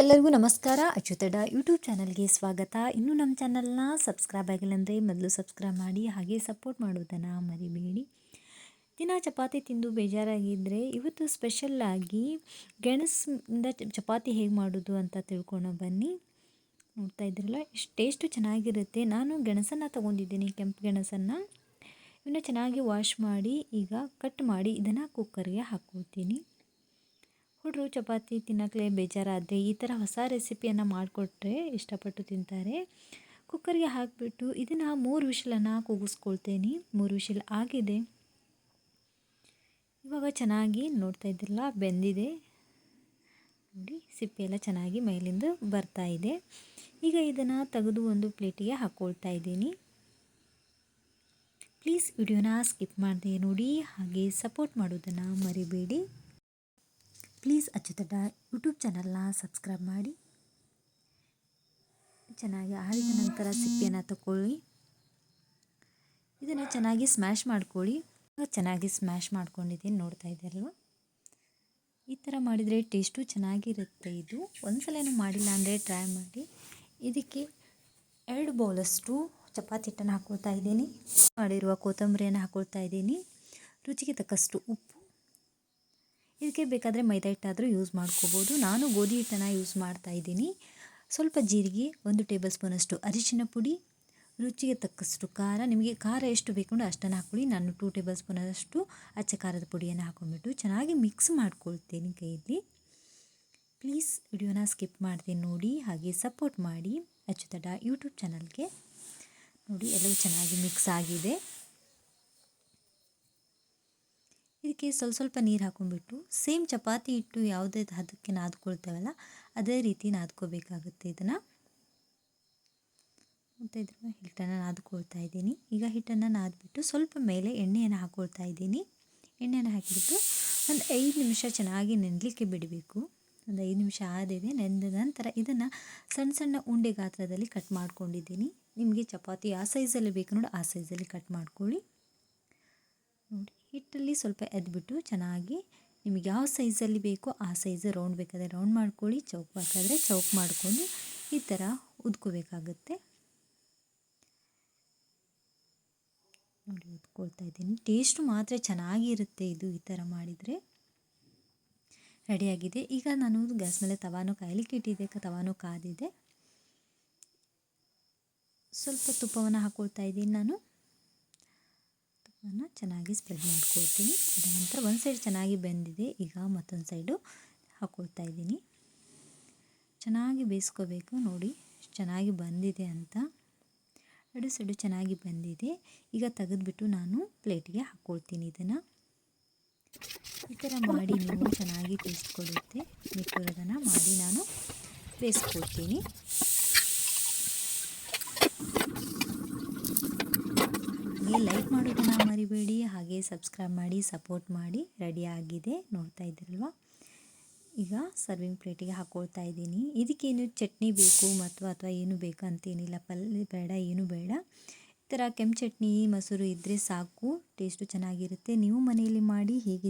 ಎಲ್ಲರಿಗೂ ನಮಸ್ಕಾರ. ಅಚ್ಯುತಡ ಯೂಟ್ಯೂಬ್ ಚಾನಲ್ಗೆ ಸ್ವಾಗತ. ಇನ್ನೂ ನಮ್ಮ ಚಾನಲ್ನ ಸಬ್ಸ್ಕ್ರೈಬ್ ಆಗಿಲ್ಲ ಅಂದರೆ ಮೊದಲು ಸಬ್ಸ್ಕ್ರೈಬ್ ಮಾಡಿ, ಹಾಗೆ ಸಪೋರ್ಟ್ ಮಾಡೋದನ್ನು ಮರಿಬೇಡಿ. ದಿನ ಚಪಾತಿ ತಿಂದು ಬೇಜಾರಾಗಿದ್ದರೆ ಇವತ್ತು ಸ್ಪೆಷಲ್ಲಾಗಿ ಗೆಣಸಿಂದ ಚಪಾತಿ ಹೇಗೆ ಮಾಡೋದು ಅಂತ ತಿಳ್ಕೊಂಡು ಬನ್ನಿ. ನೋಡ್ತಾ ಇದ್ರಲ್ಲ ಎಷ್ಟು ಟೇಸ್ಟು ಚೆನ್ನಾಗಿರುತ್ತೆ. ನಾನು ಗೆಣಸನ್ನು ತೊಗೊಂಡಿದ್ದೀನಿ, ಕೆಂಪು ಗೆಣಸನ್ನು. ಇವನ್ನ ಚೆನ್ನಾಗಿ ವಾಶ್ ಮಾಡಿ, ಈಗ ಕಟ್ ಮಾಡಿ, ಇದನ್ನು ಕುಕ್ಕರ್ಗೆ ಹಾಕ್ಕೊಳ್ತೀನಿ ಹುಡುಗರು ಚಪಾತಿ ತಿನ್ನೋಕ್ಕೆ ಬೇಜಾರಾದರೆ ಈ ಥರ ಹೊಸ ರೆಸಿಪಿಯನ್ನು ಮಾಡಿಕೊಟ್ರೆ ಇಷ್ಟಪಟ್ಟು ತಿಂತಾರೆ. ಕುಕ್ಕರ್ಗೆ ಹಾಕಿಬಿಟ್ಟು ಇದನ್ನು ಮೂರು ವಿಷಲನ್ನು ಕೂಗಿಸ್ಕೊಳ್ತೇನೆ. ಮೂರು ವಿಷಲ್ ಆಗಿದೆ. ಇವಾಗ ಚೆನ್ನಾಗಿ ನೋಡ್ತಾ ಇದ್ದಿರಲ್ಲ, ಬೆಂದಿದೆ. ನೋಡಿ, ಸಿಪ್ಪೆ ಎಲ್ಲ ಚೆನ್ನಾಗಿ ಮೇಲಿಂದ ಬರ್ತಾ ಇದೆ. ಈಗ ಇದನ್ನು ತೆಗೆದು ಒಂದು ಪ್ಲೇಟಿಗೆ ಹಾಕ್ಕೊಳ್ತಾ ಇದ್ದೀನಿ. ಪ್ಲೀಸ್ ವಿಡಿಯೋನ ಸ್ಕಿಪ್ ಮಾಡಿದೆ ನೋಡಿ, ಹಾಗೆ ಸಪೋರ್ಟ್ ಮಾಡೋದನ್ನು ಮರಿಬೇಡಿ. ಪ್ಲೀಸ್ ಅಚ್ಚುತಡ್ಡ ಯೂಟ್ಯೂಬ್ ಚಾನಲ್ನ ಸಬ್ಸ್ಕ್ರೈಬ್ ಮಾಡಿ. ಚೆನ್ನಾಗಿ ಆರಿದ ನಂತರ ಸಿಪ್ಪೆಯನ್ನು ತಗೊಳ್ಳಿ ಇದನ್ನು ಚೆನ್ನಾಗಿ ಸ್ಮ್ಯಾಶ್ ಮಾಡ್ಕೊಳ್ಳಿ. ಚೆನ್ನಾಗಿ ಸ್ಮ್ಯಾಶ್ ಮಾಡ್ಕೊಂಡಿದ್ದೀನಿ, ನೋಡ್ತಾ ಇದ್ದೀರಲ್ವ ಈ ಥರ ಮಾಡಿದರೆ ಟೇಸ್ಟು ಚೆನ್ನಾಗಿರುತ್ತೆ ಇದು. ಒಂದ್ಸಲನೂ ಮಾಡಿಲ್ಲ ಅಂದರೆ ಟ್ರೈ ಮಾಡಿ. ಇದಕ್ಕೆ ಎರಡು ಬೌಲಷ್ಟು ಚಪಾತಿ ಹಿಟ್ಟನ್ನು ಹಾಕ್ಕೊಳ್ತಾ ಇದ್ದೀನಿ ಮಾಡಿರುವ ಕೊತ್ತಂಬರಿಯನ್ನು ಹಾಕ್ಕೊಳ್ತಾ ಇದ್ದೀನಿ ರುಚಿಗೆ ತಕ್ಕಷ್ಟು ಉಪ್ಪು. ಇದಕ್ಕೆ ಬೇಕಾದರೆ ಮೈದಾ ಹಿಟ್ಟಾದರೂ ಯೂಸ್ ಮಾಡ್ಕೋಬೋದು. ನಾನು ಗೋಧಿ ಹಿಟ್ಟನ್ನು ಯೂಸ್ ಮಾಡ್ತಾ ಇದ್ದೀನಿ. ಸ್ವಲ್ಪ ಜೀರಿಗೆ, ಒಂದು ಟೇಬಲ್ ಸ್ಪೂನಷ್ಟು ಅರಿಶಿನ ಪುಡಿ, ರುಚಿಗೆ ತಕ್ಕಷ್ಟು ಖಾರ. ನಿಮಗೆ ಖಾರ ಎಷ್ಟು ಬೇಕು ಅಷ್ಟನ್ನು ಹಾಕ್ಕೊಳ್ಳಿ. ನಾನು ಟೂ ಟೇಬಲ್ ಸ್ಪೂನಷ್ಟು ಅಚ್ಚ ಖಾರದ ಪುಡಿಯನ್ನು ಹಾಕೊಂಡ್ಬಿಟ್ಟು ಚೆನ್ನಾಗಿ ಮಿಕ್ಸ್ ಮಾಡ್ಕೊಳ್ತೀನಿ ಕೈಯಲ್ಲಿ. ಪ್ಲೀಸ್ ವಿಡಿಯೋನ ಸ್ಕಿಪ್ ಮಾಡ್ತೀನಿ ನೋಡಿ, ಹಾಗೆ ಸಪೋರ್ಟ್ ಮಾಡಿ. ಅಚ್ಚುತಡ ಯೂಟ್ಯೂಬ್ ಚಾನಲ್ಗೆ ನೋಡಿ, ಎಲ್ಲವೂ ಚೆನ್ನಾಗಿ ಮಿಕ್ಸ್ ಆಗಿದೆ. ಇದಕ್ಕೆ ಸ್ವಲ್ಪ ಸ್ವಲ್ಪ ನೀರು ಹಾಕೊಂಡ್ಬಿಟ್ಟು ಸೇಮ್ ಚಪಾತಿ ಹಿಟ್ಟು ಯಾವುದೇ ಹದಕ್ಕೆ ನಾದ್ಕೊಳ್ತೇವಲ್ಲ, ಅದೇ ರೀತಿ ನಾದ್ಕೋಬೇಕಾಗುತ್ತೆ ಇದನ್ನು. ಮತ್ತು ಇದ್ರ ಹಿಟ್ಟನ್ನು ನಾದ್ಕೊಳ್ತಾ ಇದ್ದೀನಿ. ಈಗ ಹಿಟ್ಟನ್ನು ನಾದ್ಬಿಟ್ಟು ಸ್ವಲ್ಪ ಮೇಲೆ ಎಣ್ಣೆಯನ್ನು ಹಾಕ್ಕೊಳ್ತಾ ಇದ್ದೀನಿ. ಎಣ್ಣೆಯನ್ನು ಹಾಕಿಬಿಟ್ಟು ಒಂದು ಐದು ನಿಮಿಷ ಚೆನ್ನಾಗಿ ನೆನಲಿಕ್ಕೆ ಬಿಡಬೇಕು. ಒಂದು ಐದು ನಿಮಿಷ ಆದಿದೆ ನೆಂದ ನಂತರ ಇದನ್ನು ಸಣ್ಣ ಸಣ್ಣ ಉಂಡೆ ಗಾತ್ರದಲ್ಲಿ ಕಟ್ ಮಾಡ್ಕೊಂಡಿದ್ದೀನಿ. ನಿಮಗೆ ಚಪಾತಿ ಆ ಸೈಜಲ್ಲಿ ಬೇಕು ನೋಡಿ, ಆ ಸೈಜಲ್ಲಿ ಕಟ್ ಮಾಡ್ಕೊಳ್ಳಿ. ನೋಡಿ. ಹಿಟ್ಟಲ್ಲಿ ಸ್ವಲ್ಪ ಎದ್ಬಿಟ್ಟು ಚೆನ್ನಾಗಿ ನಿಮಗೆ ಯಾವ ಸೈಜಲ್ಲಿ ಬೇಕೋ ಆ ಸೈಜ್ ರೌಂಡ್ ಬೇಕಾದರೆ ರೌಂಡ್ ಮಾಡ್ಕೊಳ್ಳಿ, ಚೌಕ್ ಬೇಕಾದರೆ ಚೌಕ್ ಮಾಡಿಕೊಂಡು ಈ ಥರ ಉದ್ಕೋಬೇಕಾಗುತ್ತೆ. ನೋಡಿ, ಉದ್ಕೊಳ್ತಾ ಇದ್ದೀನಿ. ಟೇಸ್ಟು ಮಾತ್ರ ಚೆನ್ನಾಗಿರುತ್ತೆ ಇದು ಈ ಥರ ಮಾಡಿದರೆ. ರೆಡಿಯಾಗಿದೆ ಈಗ ನಾನು ಗ್ಯಾಸ್ ಮೇಲೆ ತವಾನು ಕಾಯಲಿಕ್ಕೆ ಇಟ್ಟಿದ್ದೆ ತವಾನು ಕಾದಿದೆ. ಸ್ವಲ್ಪ ತುಪ್ಪವನ್ನು ಹಾಕ್ಕೊಳ್ತಾ ಇದ್ದೀನಿ ನಾನು. ತುಪ್ಪವನ್ನು ಚೆನ್ನಾಗಿ ಸ್ಪ್ರೆಡ್ ಮಾಡ್ಕೊಳ್ತೀನಿ. ಅದ ನಂತರ ಒಂದು ಸೈಡ್ ಚೆನ್ನಾಗಿ ಬೆಂದಿದೆ. ಈಗ ಮತ್ತೊಂದು ಸೈಡು ಹಾಕ್ಕೊಳ್ತಾ ಇದ್ದೀನಿ. ಚೆನ್ನಾಗಿ ಬೇಯಿಸ್ಕೋಬೇಕು ನೋಡಿ. ಚೆನ್ನಾಗಿ ಬಂದಿದೆ ಅಂತ. ಎರಡು ಸೈಡು ಚೆನ್ನಾಗಿ ಬಂದಿದೆ. ಈಗ ತೆಗೆದುಬಿಟ್ಟು ನಾನು ಪ್ಲೇಟಿಗೆ ಹಾಕ್ಕೊಳ್ತೀನಿ ಇದನ್ನು. ಈ ಥರ ಮಾಡಿ ನೀವು ಚೆನ್ನಾಗಿ ಟೇಸ್ಟ್ ಕೊಡುತ್ತೆ. ಮಿಕ್ಕಿರೋದನ್ನು ಮಾಡಿ ನಾನು ಬೇಯಿಸ್ಕೊಳ್ತೀನಿ. ಹಾಗೆ ಲೈಕ್ ಮಾಡೋದನ್ನು ಮರಿಬೇಡಿ, ಹಾಗೆ ಸಬ್ಸ್ಕ್ರೈಬ್ ಮಾಡಿ ಸಪೋರ್ಟ್ ಮಾಡಿ ರೆಡಿ ಆಗಿದೆ ನೋಡ್ತಾ ಇದ್ದೀರಲ್ವ? ಈಗ ಸರ್ವಿಂಗ್ ಪ್ಲೇಟಿಗೆ ಹಾಕ್ಕೊಳ್ತಾ ಇದ್ದೀನಿ. ಇದಕ್ಕೇನು ಚಟ್ನಿ ಬೇಕು ಮತ್ತು ಅಥವಾ ಏನು ಬೇಕು ಅಂತೇನಿಲ್ಲ ಪಲ್ಯ ಬೇಡ, ಏನು ಬೇಡ. ಈ ಥರ ಕೆಂಪು ಚಟ್ನಿ, ಮೊಸರು ಇದ್ದರೆ ಸಾಕು ಟೇಸ್ಟು ಚೆನ್ನಾಗಿರುತ್ತೆ. ನೀವು ಮನೆಯಲ್ಲಿ ಮಾಡಿ ಹೇಗೆ